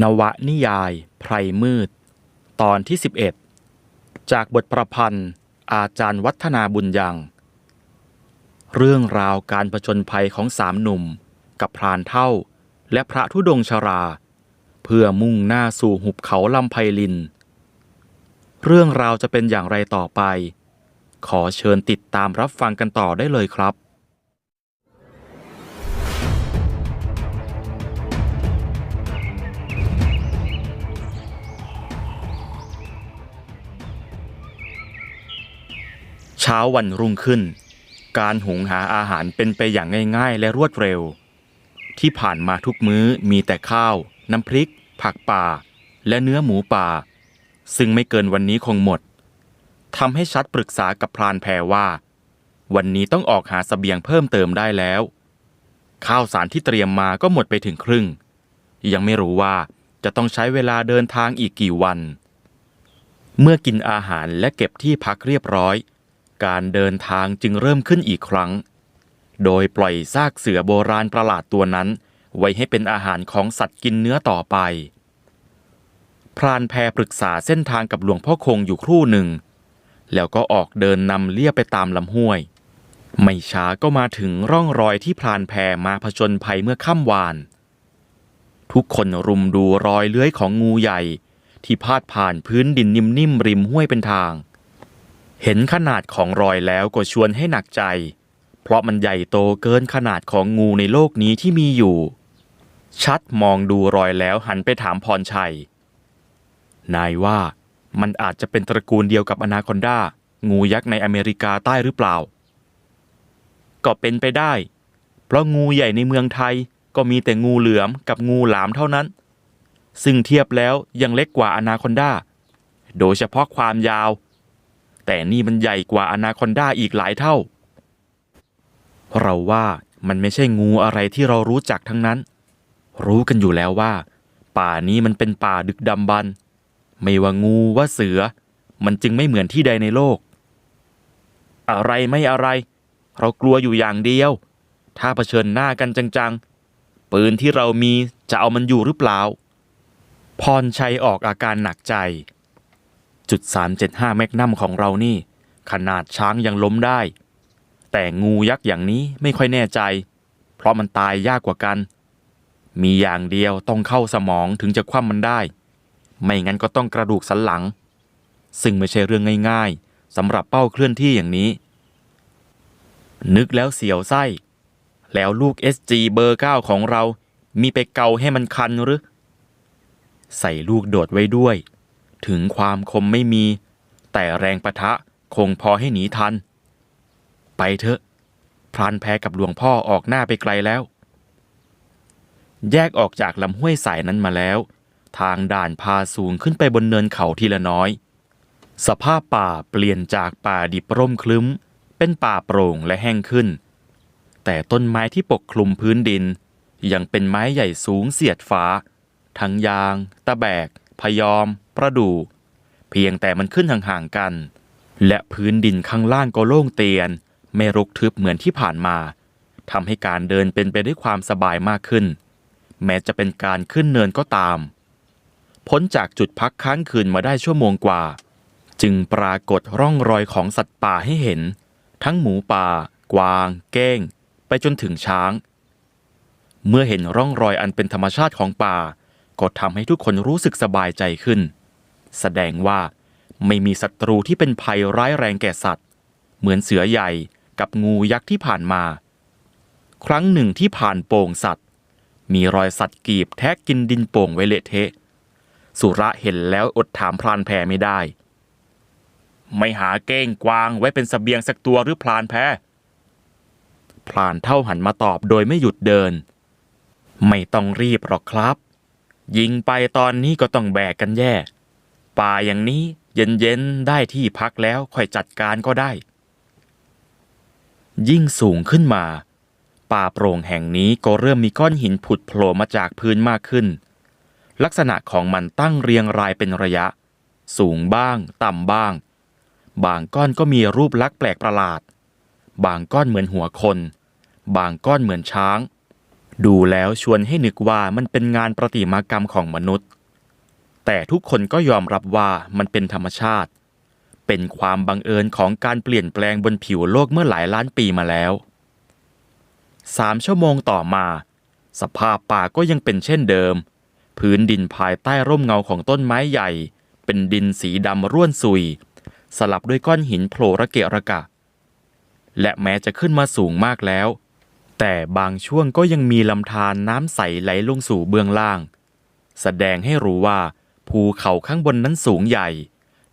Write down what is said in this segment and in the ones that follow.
นวนิยาย ไพรมืด ตอนที่ 11 จากบทประพันธ์ อาจารย์วัฒนาบุญยัง เรื่องราวการผจญภัยของสามหนุ่ม กับพรานเท่า และพระธุดงชรา เพื่อมุ่งหน้าสู่หุบเขาลำไพลิน เรื่องราวจะเป็นอย่างไรต่อไป ขอเชิญติดตามรับฟังกันต่อได้เลยครับ เช้าวันรุ่งขึ้น การหุงหาอาหารเป็นไปอย่างง่ายๆ และรวดเร็ว ที่ผ่านมาทุกมื้อมีแต่ข้าว น้ำพริก ผักป่า และเนื้อหมูป่า ซึ่งไม่เกินวันนี้คงหมดทำให้ชัดปรึกษากับพรานแพรว่า วันนี้ต้องออกหาสเสบียงเพิ่มเติมได้แล้ว ข้าวสารที่เตรียมมาก็หมดไปถึงครึ่ง ยังไม่รู้ว่าจะต้องใช้เวลาเดินทางอีกกี่วัน เมื่อกินอาหารและเก็บที่พักเรียบร้อย การเดินทางจึงเริ่มขึ้นอีกครั้ง โดยปล่อยซากเสือโบราณประหลาดตัวนั้น ไว้ให้เป็นอาหารของสัตว์กินเนื้อต่อไป พรานแพรปรึกษาเส้นทางกับหลวงพ่อคงอยู่ครู่หนึ่ง แล้วก็ออกเดินนำเลียบไปตามลำห้วย ไม่ช้าก็มาถึงร่องรอยที่พรานแพรมาผจญภัยเมื่อค่ำวาน ทุกคนรุมดูรอยเลื้อยของงูใหญ่ ที่พาดผ่านพื้นดินนิ่มๆริมห้วยเป็นทาง เห็นขนาดของรอยแล้วก็ชวนให้หนักใจ เพราะมันใหญ่โตเกินขนาดของงูในโลกนี้ที่มีอยู่ ชัดมองดูรอยแล้วหันไปถามพรชัย นายว่ามันอาจจะเป็นตระกูลเดียวกับอนาคอนดางูยักษ์ในอเมริกาใต้หรือเปล่า ก็เป็นไปได้ เพราะงูใหญ่ในเมืองไทยก็มีแต่งูเหลือมกับงูหลามเท่านั้น ซึ่งเทียบแล้วยังเล็กกว่าอนาคอนดาโดยเฉพาะความยาว แต่นี่มันใหญ่กว่าอนาคอนดาอีกหลายเท่า เราว่ามันไม่ใช่งูอะไรที่เรารู้จักทั้งนั้น รู้กันอยู่แล้วว่า ป่านี้มันเป็นป่าดึกดำบรรพ์ไม่ว่างูว่าเสือ มันจึงไม่เหมือนที่ใดในโลก อะไรไม่อะไร เรากลัวอยู่อย่างเดียว ถ้าเผชิญหน้ากันจังๆ ปืนที่เรามีจะเอามันอยู่หรือเปล่า พรชัยออกอาการหนักใจ จุด375 แมกนัมของเรานี่ ขนาดช้างยังล้มได้ แต่งูยักษ์อย่างนี้ไม่ค่อยแน่ใจ เพราะมันตายยากกว่ากัน มีอย่างเดียวต้องเข้าสมองถึงจะคว่ำมันได้ ไม่งั้นก็ต้องกระดูกสันหลัง ซึ่งไม่ใช่เรื่องง่ายๆสำหรับเป้าเคลื่อนที่อย่างนี้ นึกแล้วเสียวไส้ แล้วลูก SG เบอร์ 9 ของเรา มีไปเกาให้มันคันหรือใส่ลูกโดดไว้ด้วย ถึงความคมไม่มี แต่แรงปะทะคงพอให้หนีทัน ไปเถอะ พรานแพกับหลวงพ่อออกหน้าไปไกลแล้ว แยกออกจากลำห้วยสายนั้นมาแล้ว ทางด่านพาสูงขึ้นไปบนเนินเขาทีละน้อย สภาพป่าเปลี่ยนจากป่าดิบร่มคลึ้ม เป็นป่าโปร่งและแห้งขึ้น แต่ต้นไม้ที่ปกคลุมพื้นดิน ยังเป็นไม้ใหญ่สูงเสียดฟ้า ทั้งยาง ตะแบก พยอม ประดู่ เพียงแต่มันขึ้นห่างๆกัน และพื้นดินข้างล่างก็โล่งเตียน ไม่รกทึบเหมือนที่ผ่านมาทำให้การเดินเป็นไปด้วยความสบายมากขึ้น แม้จะเป็นการขึ้นเนินก็ตาม พ้นจากจุดพักค้างคืนมาได้ชั่วโมงกว่า จึงปรากฏร่องรอยของสัตว์ป่าให้เห็น ทั้งหมูป่า กวาง เก้ง ไปจนถึงช้าง เมื่อเห็นร่องรอยอันเป็นธรรมชาติของป่า ก็ทำให้ทุกคนรู้สึกสบายใจขึ้น แสดงว่าไม่มีศัตรูที่เป็นภัยร้ายแรงแก่สัตว์ เหมือนเสือใหญ่กับงูยักษ์ที่ผ่านมา ครั้งหนึ่งที่ผ่านโป่งสัตว์ มีรอยสัตว์กีบแทะกินดินโป่งไว้เละเทะ สุระเห็นแล้วอดถามพรานแพรไม่ได้ ไม่หาเก้งกวางไว้เป็นสเสบียงสักตัวหรือพรานแพรพรานเท่าหันมาตอบโดยไม่หยุดเดิน ไม่ต้องรีบหรอกครับ ยิงไปตอนนี้ก็ต้องแบกกันแย่ ป่าอย่างนี้เย็นๆได้ที่พักแล้วค่อยจัดการก็ได้ ยิ่งสูงขึ้นมา ป่าโปร่งแห่งนี้ก็เริ่มมีก้อนหินผุดโผล่มาจากพื้นมากขึ้น ลักษณะของมันตั้งเรียงรายเป็นระยะ สูงบ้าง ต่ำบ้าง บางก้อนก็มีรูปลักษณ์แปลกประหลาด บางก้อนเหมือนหัวคน บางก้อนเหมือนช้าง ดูแล้วชวนให้นึกว่ามันเป็นงานประติมากรรมของมนุษย์ แต่ทุกคนก็ยอมรับว่ามันเป็นธรรมชาติ เป็นความบังเอิญของการเปลี่ยนแปลงบนผิวโลกเมื่อหลายล้านปีมาแล้วสามชั่วโมงต่อมา สภาพป่าก็ยังเป็นเช่นเดิม พื้นดินภายใต้ร่มเงาของต้นไม้ใหญ่ เป็นดินสีดำร่วนซุย สลับด้วยก้อนหินโผล่ระเกะระกะ และแม้จะขึ้นมาสูงมากแล้ว แต่บางช่วงก็ยังมีลำธารน้ำใสไหลลงสู่เบื้องล่าง แสดงให้รู้ว่า ภูเขาข้างบนนั้นสูงใหญ่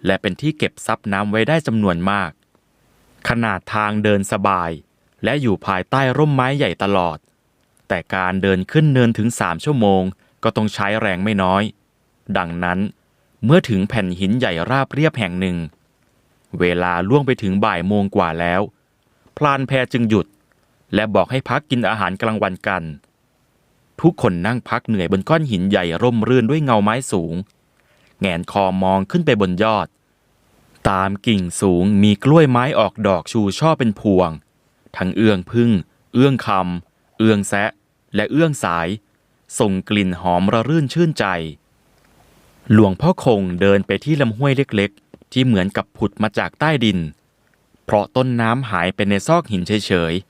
และเป็นที่เก็บซับน้ำไว้ได้จำนวนมาก ขนาดทางเดินสบาย และอยู่ภายใต้ร่มไม้ใหญ่ตลอด แต่การเดินขึ้นเนินถึงสามชั่วโมง ก็ต้องใช้แรงไม่น้อย ดังนั้น เมื่อถึงแผ่นหินใหญ่ราบเรียบแห่งหนึ่ง เวลาล่วงไปถึงบ่ายโมงกว่าแล้ว พลานแพจึงหยุด และบอกให้พักกินอาหารกลางวันกัน ทุกคนนั่งพักเหนื่อยบนก้อนหินใหญ่ร่มรื่นด้วยเงาไม้สูง แงนคอมองขึ้นไปบนยอด ตามกิ่งสูงมีกล้วยไม้ออกดอกชูช่อเป็นพวง ทั้งเอื้องพึ่ง เอื้องคำเอื้องแซะ และเอื้องสาย ส่งกลิ่นหอมระรื่นชื่นใจ หลวงพ่อคงเดินไปที่ลำห้วยเล็กๆ ที่เหมือนกับผุดมาจากใต้ดิน เพราะต้นน้ำหายไปในซอกหินเฉยๆ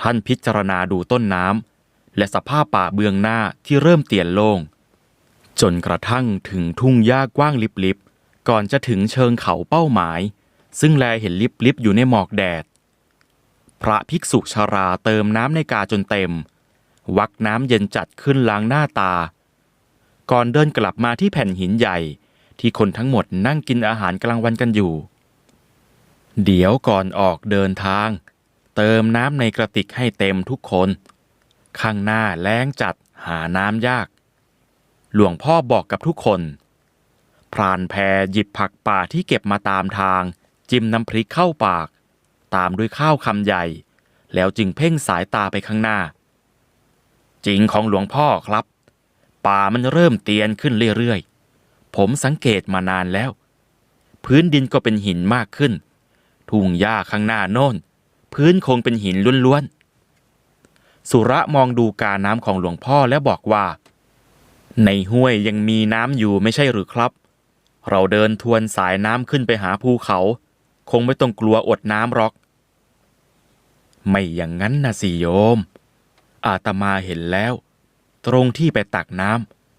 ท่านพิจารณาดูต้นน้ำและสภาพป่าเบื้องหน้าที่เริ่มเตียนโล่ง จนกระทั่งถึงทุ่งหญ้ากว้างลิบๆก่อนจะถึงเชิงเขาเป้าหมาย ซึ่งแลเห็นลิบๆอยู่ในหมอกแดด พระภิกษุชาราเติมน้ำในกาจนเต็ม วักน้ำเย็นจัดขึ้นล้างหน้าตา ก่อนเดินกลับมาที่แผ่นหินใหญ่ที่คนทั้งหมดนั่งกินอาหารกลางวันกันอยู่ เดี๋ยวก่อนออกเดินทาง เติมน้ำในกระติกให้เต็มทุกคน ข้างหน้าแล้งจัดหาน้ำยาก หลวงพ่อบอกกับทุกคน พรานแพหยิบผักป่าที่เก็บมาตามทาง จิ้มน้ำพริกเข้าปาก ตามด้วยข้าวคำใหญ่ แล้วจึงเพ่งสายตาไปข้างหน้า จริงของหลวงพ่อครับ ป่ามันเริ่มเตียนขึ้นเรื่อยๆ ผมสังเกตมานานแล้ว พื้นดินก็เป็นหินมากขึ้น ทุ่งหญ้าข้างหน้าโน่น พื้นคงเป็นหินล้วนๆ สุระมองดูกาน้ำของหลวงพ่อแล้วบอกว่า ในห้วยยังมีน้ำอยู่ไม่ใช่หรือครับ เราเดินทวนสายน้ำขึ้นไปหาภูเขา คงไม่ต้องกลัวอดน้ำหรอก ไม่อย่างนั้นนะสิโยม อาตมาเห็นแล้ว ตรงที่ไปตักน้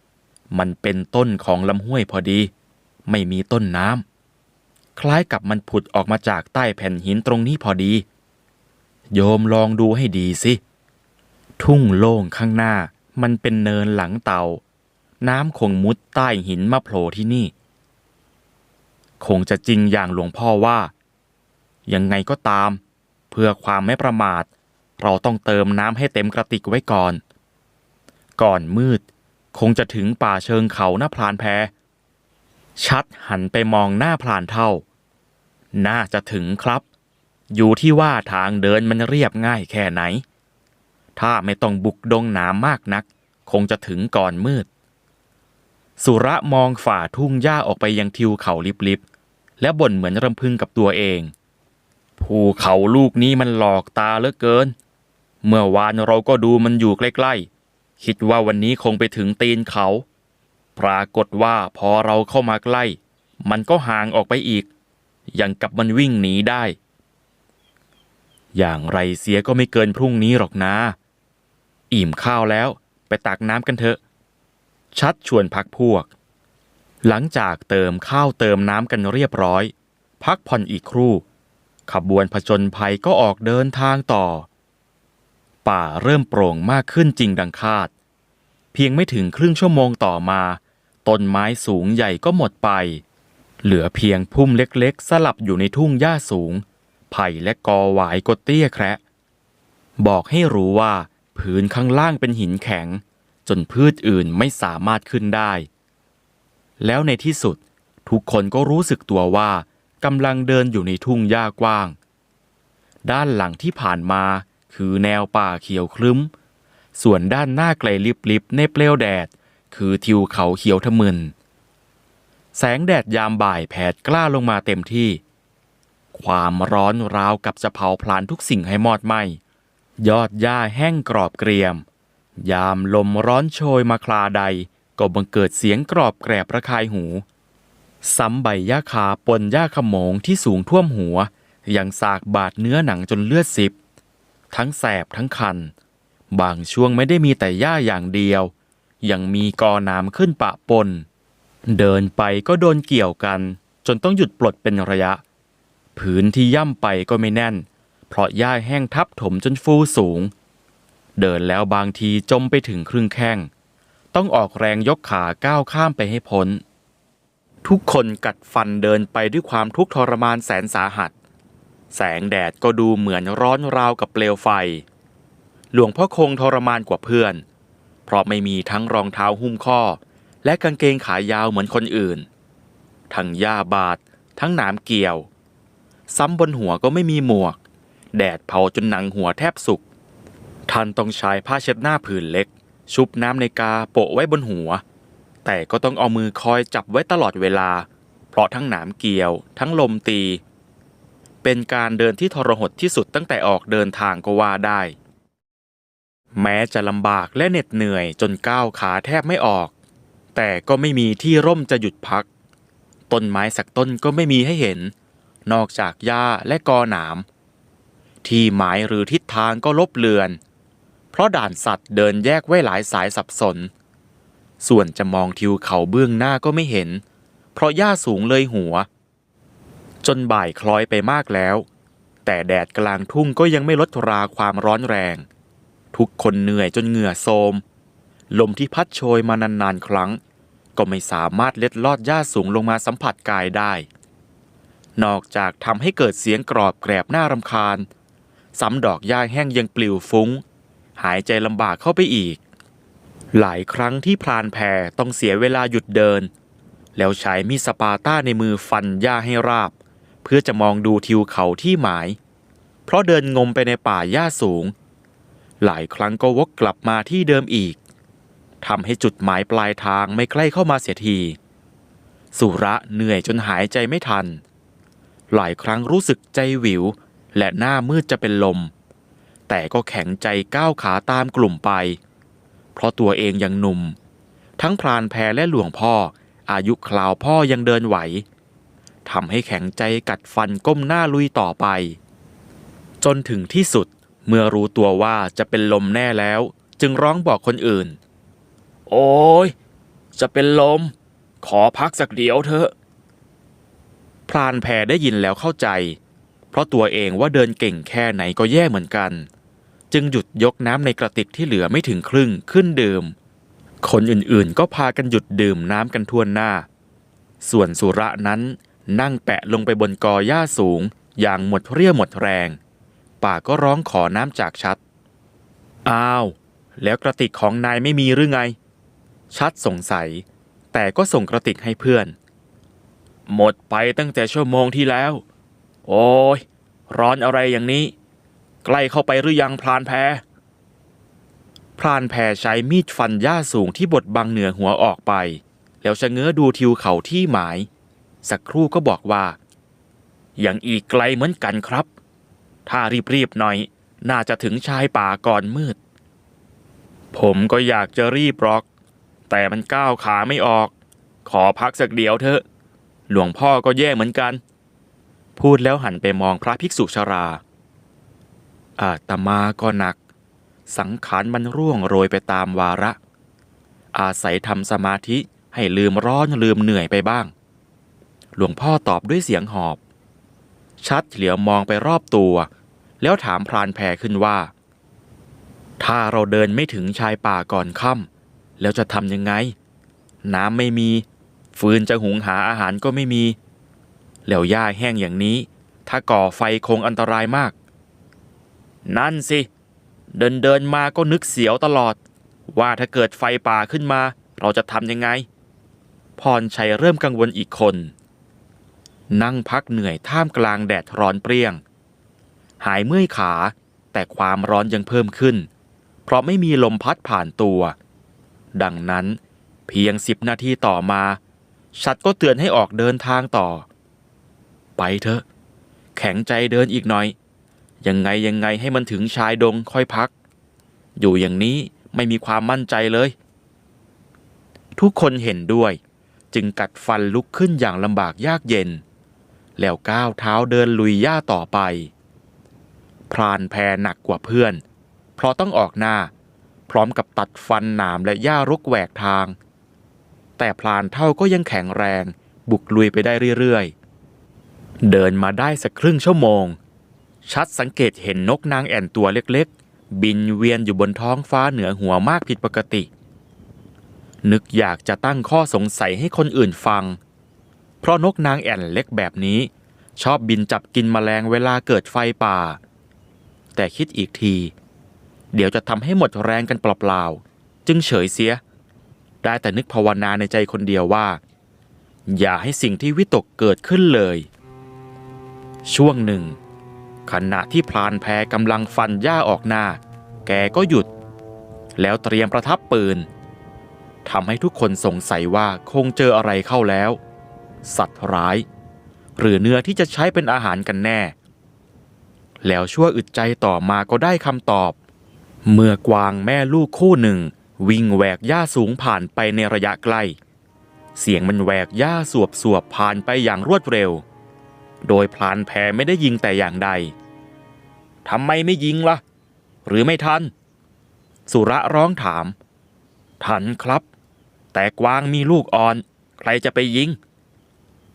ำมันเป็นต้นของลำห้วยพอดี ไม่มีต้นน้ำคล้ายกับมันผุดออกมาจากใต้แผ่นหินตรงนี้พอดี โยมลองดูให้ดีสิ ทุ่งโล่งข้างหน้ามันเป็นเนินหลังเตา น้ำคงมุดใต้หินมาโผล่ที่นี่ คงจะจริงอย่างหลวงพ่อว่า ยังไงก็ตาม เพื่อความไม่ประมาท เราต้องเติมน้ำให้เต็มกระติกไว้ก่อน ก่อนมืดคงจะถึงป่าเชิงเขาหน้าพรานแพ ชัดหันไปมองหน้าพรานเท่า น่าจะถึงครับ อยู่ที่ว่าทางเดินมันเรียบง่ายแค่ไหน ถ้าไม่ต้องบุกดงหนามมากนัก คงจะถึงก่อนมืด สุระมองฝ่าทุ่งหญ้าออกไปยังทิวเขาลิบๆ และบ่นเหมือนรำพึงกับตัวเอง ภูเขาลูกนี้มันหลอกตาเหลือเกิน เมื่อวานเราก็ดูมันอยู่ใกล้ๆ คิดว่าวันนี้คงไปถึงตีนเขา ปรากฏว่าพอเราเข้ามาใกล้ มันก็ห่างออกไปอีก อย่างกับมันวิ่งหนีได้ อย่างไรเสียก็ไม่เกินพรุ่งนี้หรอกนะ อิ่มข้าวแล้วไปตักน้ำกันเถอะ ชัดชวนพักพวก หลังจากเติมข้าวเติมน้ำกันเรียบร้อย พักผ่อนอีกครู่ ขบวนผจญภัยก็ออกเดินทางต่อ ป่าเริ่มโปร่งมากขึ้นจริงดังคาด เพียงไม่ถึงครึ่งชั่วโมงต่อมาต้นไม้สูงใหญ่ก็หมดไป เหลือเพียงพุ่มเล็กๆ สลับอยู่ในทุ่งหญ้าสูง ไผ่และกอหวายกดเตี้ยแคระ บอกให้รู้ว่าพื้นข้างล่างเป็นหินแข็ง จนพืชอื่นไม่สามารถขึ้นได้ แล้วในที่สุดทุกคนก็รู้สึกตัวว่ากำลังเดินอยู่ในทุ่งหญ้ากว้าง ด้านหลังที่ผ่านมาคือแนวป่าเขียวครึ้ม ส่วนด้านหน้าไกลลิบๆในเปลวแดด คือทิวเขาเขียวทะมึน แสงแดดยามบ่ายแผดกล้าลงมาเต็มที่ ความร้อนราวกับจะเผาพลานทุกสิ่งให้มอดไหม้ยอดหญ้าแห้งกรอบเกรียม ยามลมร้อนโชยมาคลาใด ก็บังเกิดเสียงกรอบแกรบระคายหู ซ้ำใบหญ้าคาปนหญ้าขมงที่สูงท่วมหัว ยังสากบาดเนื้อหนังจนเลือดซิบ ทั้งแสบทั้งคัน บางช่วงไม่ได้มีแต่หญ้าอย่างเดียว ยังมีกอน้ำขึ้นปะปน เดินไปก็โดนเกี่ยวกัน จนต้องหยุดปลดเป็นระยะ ผืนที่ย่ำไปก็ไม่แน่น เพราะหญ้าแห้งทับถมจนฟูสูง เดินแล้วบางทีจมไปถึงครึ่งแข้ง ต้องออกแรงยกขาก้าวข้ามไปให้พ้น ทุกคนกัดฟันเดินไปด้วยความทุกข์ทรมานแสนสาหัส แสงแดดก็ดูเหมือนร้อนราวกับเปลวไฟ หลวงพ่อคงทรมานกว่าเพื่อน เพราะไม่มีทั้งรองเท้าหุ้มข้อ และกางเกงขายาวเหมือนคนอื่น ทั้งหญ้าบาดทั้งหนามเกี่ยว ซ้ำบนหัวก็ไม่มีหมวก แดดเผาจนหนังหัวแทบสุก ท่านต้องใช้ผ้าเช็ดหน้าผืนเล็ก ชุบน้ำในกาโปะไว้บนหัว แต่ก็ต้องเอามือคอยจับไว้ตลอดเวลา เพราะทั้งหนามเกี่ยว ทั้งลมตี เป็นการเดินที่ทรหดที่สุดตั้งแต่ออกเดินทางก็ว่าได้ แม้จะลำบากและเหน็ดเหนื่อยจนก้าวขาแทบไม่ออก แต่ก็ไม่มีที่ร่มจะหยุดพัก ต้นไม้สักต้นก็ไม่มีให้เห็น นอกจากหญ้าและกอหนาม ที่หมายหรือทิศทางก็ลบเลือน เพราะด่านสัตว์เดินแยกไว้หลายสายสับสน ส่วนจะมองทิวเขาเบื้องหน้าก็ไม่เห็น เพราะหญ้าสูงเลยหัว จนบ่ายคล้อยไปมากแล้ว แต่แดดกลางทุ่งก็ยังไม่ลดราความร้อนแรง ทุกคนเหนื่อยจนเหงื่อโทมลมที่พัดโชยมานานๆครั้ง ก็ไม่สามารถเล็ดลอดหญ้าสูงลงมาสัมผัสกายได้ นอกจากทำให้เกิดเสียงกรอบแกรบน่ารำคาญ ซ้ำดอกหญ้าแห้งยังปลิวฟุ้ง หายใจลำบากเข้าไปอีก หลายครั้งที่พรานแพรต้องเสียเวลาหยุดเดิน แล้วใช้มีดสปาต้าในมือฟันหญ้าให้ราบ เพื่อจะมองดูทิวเขาที่หมาย เพราะเดินงมไปในป่าหญ้าสูง หลายครั้งก็วกกลับมาที่เดิมอีกทำให้จุดหมายปลายทางไม่ใกล้เข้ามาเสียที สุระเหนื่อยจนหายใจไม่ทัน หลายครั้งรู้สึกใจหวิว และหน้ามืดจะเป็นลม แต่ก็แข็งใจก้าวขาตามกลุ่มไป เพราะตัวเองยังหนุ่ม ทั้งพรานแพรและหลวงพ่อ อายุคราวพ่อยังเดินไหวทำให้แข็งใจกัดฟันก้มหน้าลุยต่อไป จนถึงที่สุดเมื่อรู้ตัวว่าจะเป็นลมแน่แล้ว จึงร้องบอกคนอื่น โอ้ยจะเป็นลม ขอพักสักเดียวเถอะ พรานแพได้ยินแล้วเข้าใจ เพราะตัวเองว่าเดินเก่งแค่ไหนก็แย่เหมือนกัน จึงหยุดยกน้ำในกระติกที่เหลือไม่ถึงครึ่งขึ้นดื่ม คนอื่นๆก็พากันหยุดดื่มน้ำกันทั่วหน้า ส่วนสุระนั้นนั่งแปะลงไปบนกอหญ้าสูง อย่างหมดเรี่ยวหมดแรง ป่าก็ร้องขอน้ำจากชัด อ้าว แล้วกระติกของนายไม่มีหรือไง ชัดสงสัย แต่ก็ส่งกระติกให้เพื่อน หมดไปตั้งแต่ชั่วโมงที่แล้ว โอ้ย ร้อนอะไรอย่างนี้ ใกล้เข้าไปหรือยังพรานแพพรานแพใช้มีดฟันหญ้าสูงที่บดบังเหนือหัวออกไป แล้วชะเง้อดูทิวเขาที่หมาย สักครู่ก็บอกว่า ยังอีกไกลเหมือนกันครับ ถ้ารีบๆหน่อย น่าจะถึงชายป่าก่อนมืด ผมก็อยากจะรีบรอก แต่มันก้าวขาไม่ออก ขอพักสักเดียวเถอะ หลวงพ่อก็แย่เหมือนกัน พูดแล้วหันไปมองพระภิกษุชรา อาตมาก็หนัก สังขารมันร่วงโรยไปตามวาระ อาศัยทำสมาธิให้ลืมร้อนลืมเหนื่อยไปบ้าง หลวงพ่อตอบด้วยเสียงหอบ ชัดเหลียวมองไปรอบตัว แล้วถามพรานแพขึ้นว่า ถ้าเราเดินไม่ถึงชายป่าก่อนค่ำแล้วจะทำยังไง น้ำไม่มี ฟืนจะหุงหาอาหารก็ไม่มี แล้วหญ้าแห้งอย่างนี้ ถ้าก่อไฟคงอันตรายมาก นั่นสิ เดินเดินมาก็นึกเสียวตลอด ว่าถ้าเกิดไฟป่าขึ้นมา เราจะทำยังไง พรชัยเริ่มกังวลอีกคน นั่งพักเหนื่อยท่ามกลางแดดร้อนเปรี้ยง หายเมื่อยขา แต่ความร้อนยังเพิ่มขึ้น เพราะไม่มีลมพัดผ่านตัว ดังนั้นเพียงสิบนาทีต่อมา ชัดก็เตือนให้ออกเดินทางต่อ ไปเถอะ แข็งใจเดินอีกหน่อย ยังไงยังไงให้มันถึงชายดงค่อยพัก อยู่อย่างนี้ไม่มีความมั่นใจเลย ทุกคนเห็นด้วย จึงกัดฟันลุกขึ้นอย่างลำบากยากเย็น แล้วก้าวเท้าเดินลุยหญ้าต่อไป พรานแพหนักกว่าเพื่อน เพราะต้องออกหน้า พร้อมกับตัดฟันหนามและหญ้ารกแหวกทาง แต่พลานเท่าก็ยังแข็งแรง บุกลุยไปได้เรื่อยๆ เดินมาได้สักครึ่งชั่วโมง ชัดสังเกตเห็นนกนางแอ่นตัวเล็กๆ บินเวียนอยู่บนท้องฟ้าเหนือหัวมากผิดปกติ นึกอยากจะตั้งข้อสงสัยให้คนอื่นฟัง เพราะนกนางแอ่นเล็กแบบนี้ ชอบบินจับกินแมลงเวลาเกิดไฟป่า แต่คิดอีกที เดี๋ยวจะทำให้หมดแรงกันเปล่าๆ จึงเฉยเสีย ได้แต่นึกภาวนาในใจคนเดียวว่า อย่าให้สิ่งที่วิตกเกิดขึ้นเลย ช่วงหนึ่ง ขณะที่พลานแพกำลังฟันหญ้าออกหน้า แกก็หยุด แล้วเตรียมประทับปืนทำให้ทุกคนสงสัยว่าคงเจออะไรเข้าแล้ว สัตว์ร้าย หรือเนื้อที่จะใช้เป็นอาหารกันแน่ แล้วชั่วอึดใจต่อมาก็ได้คำตอบ เมื่อกวางแม่ลูกคู่หนึ่ง วิ่งแหวกหญ้าสูงผ่านไปในระยะใกล้ เสียงมันแหวกหญ้าสวบสวบผ่านไปอย่างรวดเร็ว โดยพลานแพไม่ได้ยิงแต่อย่างใดทำไมไม่ยิงละ่ะ หรือไม่ทัน สุระร้องถาม ทันครับ แต่กวางมีลูกอ่อน ใครจะไปยิง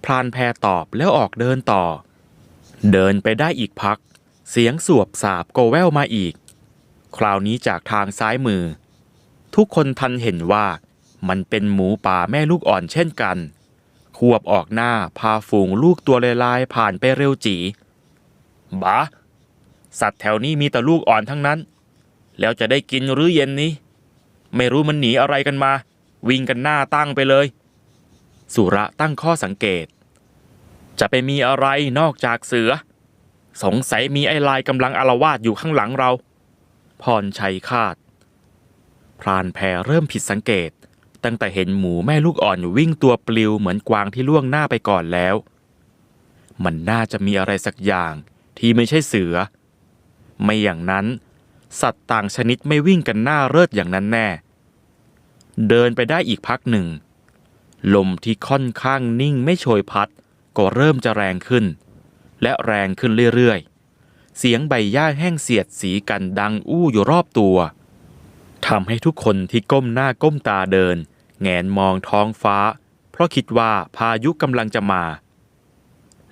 พลานแพตอบแล้วออกเดินต่อ เดินไปได้อีกพัก เสียงสวบสาบก็แว่วมาอีก คราวนี้จากทางซ้ายมือ ทุกคนทันเห็นว่ามันเป็นหมูป่าแม่ลูกอ่อนเช่นกันควบออกหน้าพาฝูงลูกตัวลายๆผ่านไปเร็วจีบาสัตว์แถวนี้มีแต่ลูกอ่อนทั้งนั้น แล้วจะได้กินหรือเย็นนี้ ไม่รู้มันหนีอะไรกันมา วิ่งกันหน้าตั้งไปเลย สุระตั้งข้อสังเกต จะไปมีอะไรนอกจากเสือ สงสัยมีไอ้ลายกำลังอารวาสอยู่ข้างหลังเรา พรชัยคาด พรานแพรเริ่มผิดสังเกต ตั้งแต่เห็นหมูแม่ลูกอ่อนวิ่งตัวปลิวเหมือนกวางที่ล่วงหน้าไปก่อนแล้ว มันน่าจะมีอะไรสักอย่างที่ไม่ใช่เสือ ไม่อย่างนั้น สัตว์ต่างชนิดไม่วิ่งกันหน้าเลิศอย่างนั้นแน่ เดินไปได้อีกพักหนึ่ง ลมที่ค่อนข้างนิ่งไม่โชยพัด ก็เริ่มจะแรงขึ้น และแรงขึ้นเรื่อยๆ เสียงใบหญ้าแห้งเสียดสีกันดังอู้อยู่รอบตัว ทำให้ทุกคนที่ก้มหน้าก้มตาเดิน แงนมองท้องฟ้า เพราะคิดว่าพายุกำลังจะมา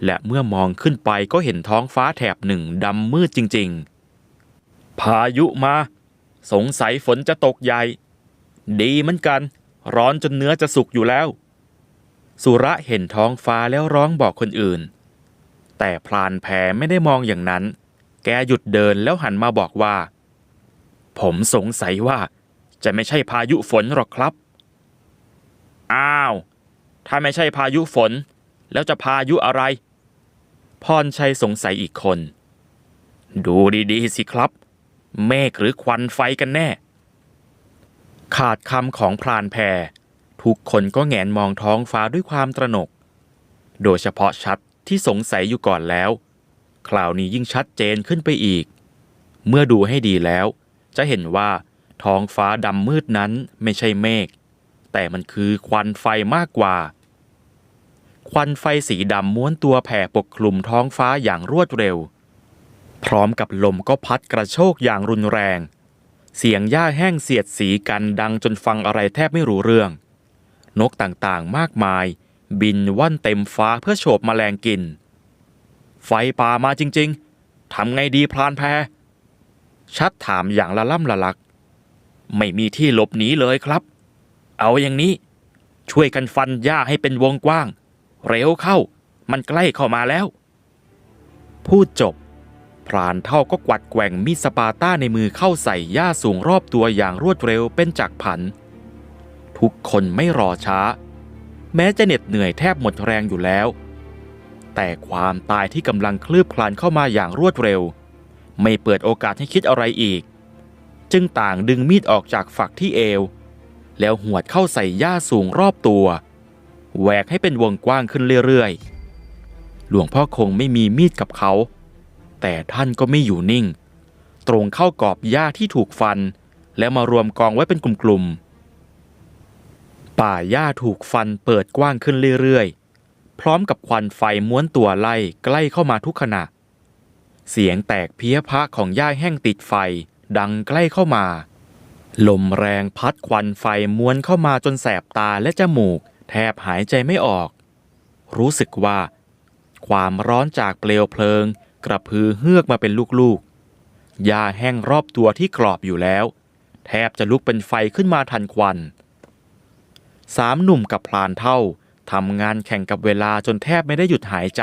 และเมื่อมองขึ้นไปก็เห็นท้องฟ้าแถบหนึ่งดำมืดจริง ๆ พายุมา สงสัยฝนจะตกใหญ่ ดีเหมือนกัน ร้อนจนเนื้อจะสุกอยู่แล้ว สุระเห็นท้องฟ้าแล้วร้องบอกคนอื่น แต่พลานแพไม่ได้มองอย่างนั้น แกหยุดเดินแล้วหันมาบอกว่า ผมสงสัยว่าจะไม่ใช่พายุฝนหรอกครับ อ้าว ถ้าไม่ใช่พายุฝน แล้วจะพายุอะไร พรชัยสงสัยอีกคน ดูดีๆสิครับ เมฆหรือควันไฟกันแน่ ขาดคำของพรานแพรทุกคนก็แงนมองท้องฟ้าด้วยความตระหนก โดยเฉพาะชัดที่สงสัยอยู่ก่อนแล้ว คราวนี้ยิ่งชัดเจนขึ้นไปอีก เมื่อดูให้ดีแล้ว จะเห็นว่าท้องฟ้าดำมืดนั้นไม่ใช่เมฆ แต่มันคือควันไฟมากกว่า ควันไฟสีดำม้วนตัวแผ่ปกคลุมท้องฟ้าอย่างรวดเร็ว พร้อมกับลมก็พัดกระโชกอย่างรุนแรง เสียงหญ้าแห้งเสียดสีกันดังจนฟังอะไรแทบไม่รู้เรื่อง นกต่างๆมากมาย บินว่อนเต็มฟ้าเพื่อโฉบแมลงกิน ไฟป่ามาจริงๆทำไงดีพลานแพ ชัดถามอย่างละล่ำละลัก ไม่มีที่หลบหนีเลยครับ เอาอย่างนี้ ช่วยกันฟันหญ้าให้เป็นวงกว้าง เร็วเข้า มันใกล้เข้ามาแล้ว พูดจบ พรานเท่าก็กวัดแกว่งมีดสปาต้าในมือเข้าใส่หญ้าสูงรอบตัวอย่างรวดเร็วเป็นจักรผัน ทุกคนไม่รอช้า แม้จะเหน็ดเหนื่อยแทบหมดแรงอยู่แล้ว แต่ความตายที่กำลังคลืบคลานเข้ามาอย่างรวดเร็ว ไม่เปิดโอกาสให้คิดอะไรอีก จึงต่างดึงมีดออกจากฝักที่เอว แล้วหวดเข้าใส่หญ้าสูงรอบตัวแหวกให้เป็นวงกว้างขึ้นเรื่อยๆ หลวงพ่อคงไม่มีมีดกับเขา แต่ท่านก็ไม่อยู่นิ่ง ตรงเข้ากอบหญ้าที่ถูกฟัน แล้วมารวมกองไว้เป็นกลุ่มๆ ป่าหญ้าถูกฟันเปิดกว้างขึ้นเรื่อยๆ พร้อมกับควันไฟม้วนตัวไล่ใกล้เข้ามาทุกขณะ เสียงแตกเพี้ยพะของหญ้าแห้งติดไฟ ดังใกล้เข้ามา ลมแรงพัดควันไฟม้วนเข้ามาจนแสบตาและจมูก แทบหายใจไม่ออก รู้สึกว่า ความร้อนจากเปลวเพลิง กระพือเฮือกมาเป็นลูกๆหญ้าแห้งรอบตัวที่กรอบอยู่แล้ว แทบจะลุกเป็นไฟขึ้นมาทันควันสามหนุ่มกับพลานเท่าทำงานแข่งกับเวลาจนแทบไม่ได้หยุดหายใจ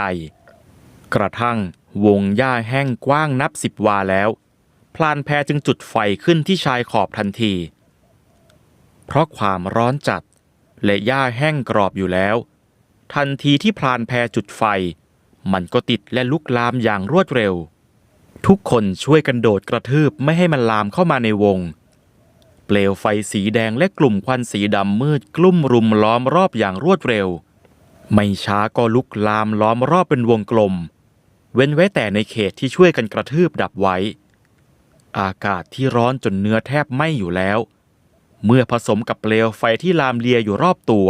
กระทั่ง วงหญ้าแห้งกว้างนับสิบวาแล้ว พลานแพจึงจุดไฟขึ้นที่ชายขอบทันที เพราะความร้อนจัด และหญ้าแห้งกรอบอยู่แล้ว ทันทีที่พลานแพจุดไฟ มันก็ติดและลุกลามอย่างรวดเร็ว ทุกคนช่วยกันโดดกระทืบไม่ให้มันลามเข้ามาในวง เปลวไฟสีแดงและกลุ่มควันสีดำมืดกลุ่มรุมล้อมรอบอย่างรวดเร็ว ไม่ช้าก็ลุกลามล้อมรอบเป็นวงกลม เว้นไว้แต่ในเขตที่ช่วยกันกระทืบดับไว้ อากาศที่ร้อนจนเนื้อแทบไหม้อยู่แล้ว เมื่อผสมกับเปลวไฟที่ลามเลียอยู่รอบตัว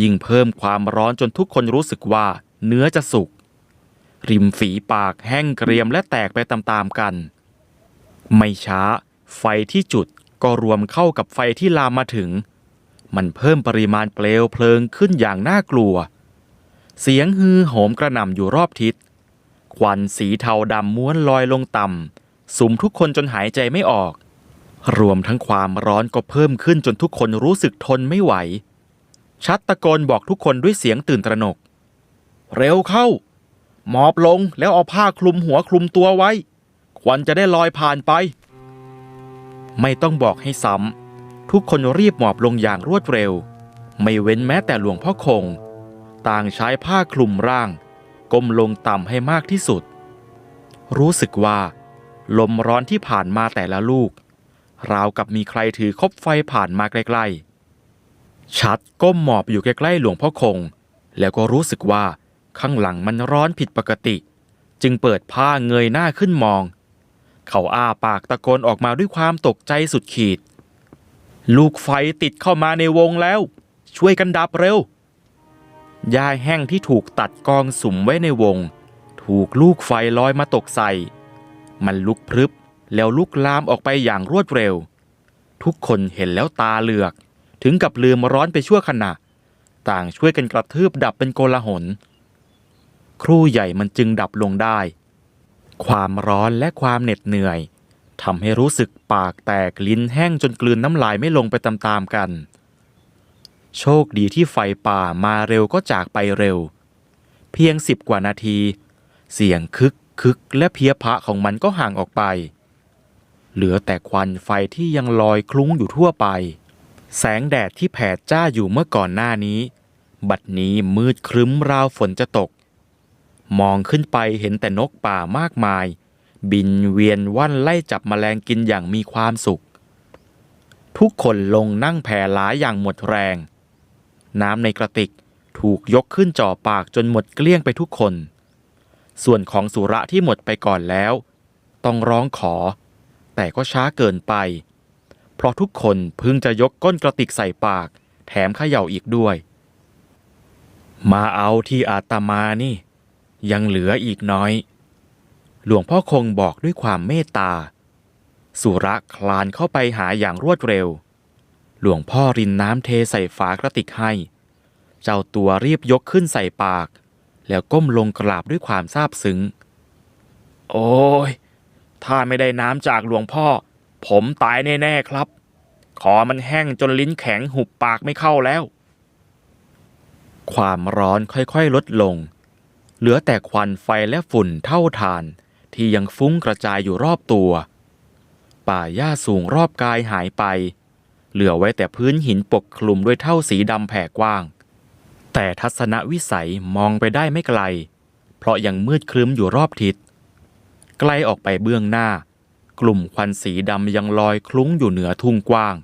ยิ่งเพิ่มความร้อนจนทุกคนรู้สึกว่าเนื้อจะสุก ริมฝีปากแห้งเกรียมและแตกไปตามๆกัน ไม่ช้า ไฟที่จุดก็รวมเข้ากับไฟที่ลามมาถึง มันเพิ่มปริมาณเปลวเพลิงขึ้นอย่างน่ากลัว เสียงฮือโหมกระหน่ำอยู่รอบทิศ ควันสีเทาดำม้วนลอยลงต่ำสุมทุกคนจนหายใจไม่ออก รวมทั้งความร้อนก็เพิ่มขึ้นจนทุกคนรู้สึกทนไม่ไหว ชัดตะโกนบอกทุกคนด้วยเสียงตื่นตระหนก เร็วเข้า หมอบลงแล้วเอาผ้าคลุมหัวคลุมตัวไว้ ควันจะได้ลอยผ่านไป ไม่ต้องบอกให้ซ้ำทุกคนรีบหมอบลงอย่างรวดเร็ว ไม่เว้นแม้แต่หลวงพ่อคง ต่างใช้ผ้าคลุมร่าง ก้มลงต่ำให้มากที่สุด รู้สึกว่า ลมร้อนที่ผ่านมาแต่ละลูก ราวกับมีใครถือคบไฟผ่านมาใกล้ๆ ชัดก้มหมอบอยู่ใกล้ๆหลวงพ่อคง แล้วก็รู้สึกว่าข้างหลังมันร้อนผิดปกติ จึงเปิดผ้าเงยหน้าขึ้นมอง เขาอ้าปากตะโกนออกมาด้วยความตกใจสุดขีด ลูกไฟติดเข้ามาในวงแล้ว ช่วยกันดับเร็ว หญ้าแห้งที่ถูกตัดกองสุมไว้ในวง ถูกลูกไฟลอยมาตกใส่ มันลุกพรึบแล้วลุกลามออกไปอย่างรวดเร็ว ทุกคนเห็นแล้วตาเหลือก ถึงกับลืมร้อนไปชั่วขณะ ต่างช่วยกันกระทืบดับเป็นโกลาหล ครู่ใหญ่มันจึงดับลงได้ ความร้อนและความเหน็ดเหนื่อยทำให้รู้สึกปากแตกลิ้นแห้งจนกลืนน้ำลายไม่ลงไปตามๆกัน โชคดีที่ไฟป่ามาเร็วก็จากไปเร็ว เพียงสิบกว่านาที เสียงคึกคึกและเพียพะของมันก็ห่างออกไป เหลือแต่ควันไฟที่ยังลอยคลุ้งอยู่ทั่วไป แสงแดดที่แผดจ้าอยู่เมื่อก่อนหน้านี้ บัดนี้มืดครึ้มราวฝนจะตก มองขึ้นไปเห็นแต่นกป่ามากมาย บินเวียนว่อนไล่จับแมลงกินอย่างมีความสุข ทุกคนลงนั่งแผ่หลายอย่างหมดแรง น้ำในกระติกถูกยกขึ้นจ่อปากจนหมดเกลี้ยงไปทุกคน ส่วนของสุระที่หมดไปก่อนแล้ว ต้องร้องขอ แต่ก็ช้าเกินไป เพราะทุกคนเพิ่งจะยกก้นกระติกใส่ปาก แถมเขย่าอีกด้วย มาเอาที่อาตมานี่ ยังเหลืออีกน้อย หลวงพ่อคงบอกด้วยความเมตตา สุระคลานเข้าไปหาอย่างรวดเร็ว หลวงพ่อรินน้ำเทใส่ฝากระติกให้ เจ้าตัวรีบยกขึ้นใส่ปาก แล้วก้มลงกราบด้วยความซาบซึ้ง โอ้ย ถ้าไม่ได้น้ำจากหลวงพ่อ ผมตายแน่ๆครับ ขอมันแห้งจนลิ้นแข็งหุบปากไม่เข้าแล้ว ความร้อนค่อยๆลดลง เหลือแต่ควันไฟและฝุ่นเท่าทานที่ยังฟุ้งกระจายอยู่รอบตัว ป่าหญ้าสูงรอบกายหายไป เหลือไว้แต่พื้นหินปกคลุมด้วยเท่าสีดำแผ่กว้าง แต่ทัศนวิสัยมองไปได้ไม่ไกล เพราะยังมืดครึ้มอยู่รอบทิศไกลออกไปเบื้องหน้า กลุ่มควันสีดำยังลอยคลุ้งอยู่เหนือทุ่งกว้าง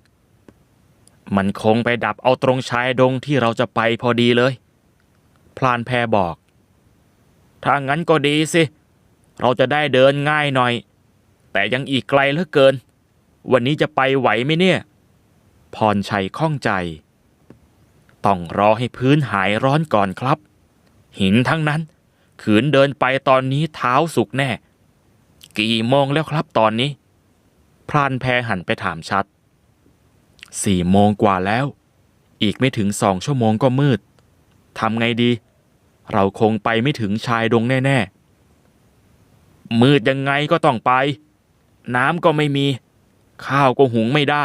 มันคงไปดับเอาตรงชายดงที่เราจะไปพอดีเลย พลานแพบอก ถ้างั้นก็ดีสิ เราจะได้เดินง่ายหน่อย แต่ยังอีกไกลเหลือเกิน วันนี้จะไปไหวไหมเนี่ย พรชัยข้องใจ ต้องรอให้พื้นหายร้อนก่อนครับ หินทั้งนั้น ขืนเดินไปตอนนี้เท้าสุกแน่ กี่โมงแล้วครับตอนนี้ พรานแพหันไปถามชัด สี่โมงกว่าแล้ว อีกไม่ถึงสองชั่วโมงก็มืดทำไงดี เราคงไปไม่ถึงชายดงแน่ๆ มืดยังไงก็ต้องไป น้ำก็ไม่มี ข้าวก็หุงไม่ได้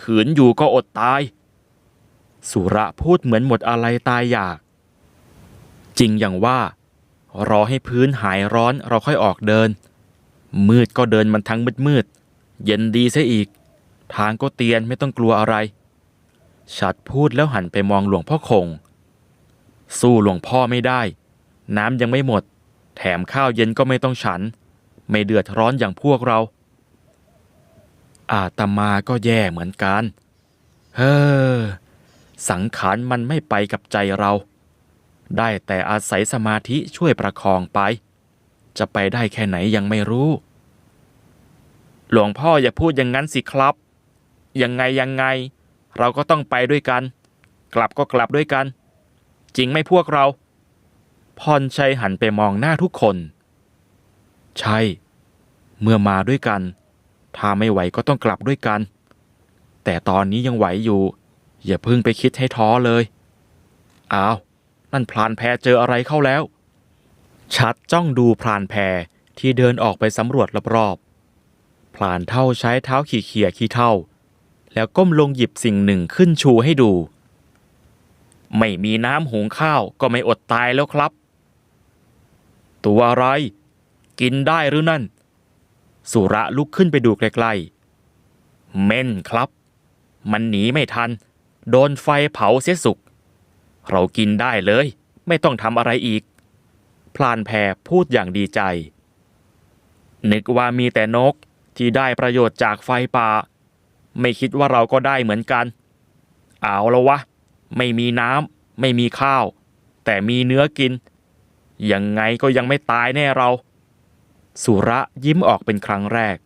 ขืนอยู่ก็อดตาย สุระพูดเหมือนหมดอะไรตายอยาก จริงอย่างว่า รอให้พื้นหายร้อนเราค่อยออกเดิน มืดก็เดินมันทั้งมืดมืด เย็นดีซะอีก ทางก็เตียนไม่ต้องกลัวอะไรชัดพูดแล้วหันไปมองหลวงพ่อคง สู้หลวงพ่อไม่ได้ น้ำยังไม่หมด แถมข้าวเย็นก็ไม่ต้องฉัน ไม่เดือดร้อนอย่างพวกเรา อาตมาก็แย่เหมือนกัน เฮ้อ สังขารมันไม่ไปกับใจเรา ได้แต่อาศัยสมาธิช่วยประคองไป จะไปได้แค่ไหนยังไม่รู้ หลวงพ่ออย่าพูดอย่างนั้นสิครับ ยังไงยังไง เราก็ต้องไปด้วยกัน กลับก็กลับด้วยกัน จริงไหมพวกเรา พรชัยหันไปมองหน้าทุกคน ใช่ เมื่อมาด้วยกัน ถ้าไม่ไหวก็ต้องกลับด้วยกัน แต่ตอนนี้ยังไหวอยู่ อย่าเพิ่งไปคิดให้ท้อเลยอ้าวนั่นพลานแพเจออะไรเข้าแล้ว ชัดจ้องดูพลานแพที่เดินออกไปสำรวจรอบๆพลานเท่าใช้เท้าขี่เขี่ยขี้เท่า แล้วก้มลงหยิบสิ่งหนึ่งขึ้นชูให้ดู ไม่มีน้ำหุงข้าวก็ไม่อดตายแล้วครับ ตัวอะไร กินได้หรือนั่น สุระลุกขึ้นไปดูใกล้ๆ เม่นครับ มันหนีไม่ทัน โดนไฟเผาเสียสุก เรากินได้เลย ไม่ต้องทำอะไรอีก พลานแพรพูดอย่างดีใจ นึกว่ามีแต่นกที่ได้ประโยชน์จากไฟป่า ไม่คิดว่าเราก็ได้เหมือนกัน เอาแล้ววะ ไม่มีน้ำไม่มีข้าว แต่มีเนื้อกิน ยังไงก็ยังไม่ตายแน่เรา สุระยิ้มออกเป็นครั้งแรก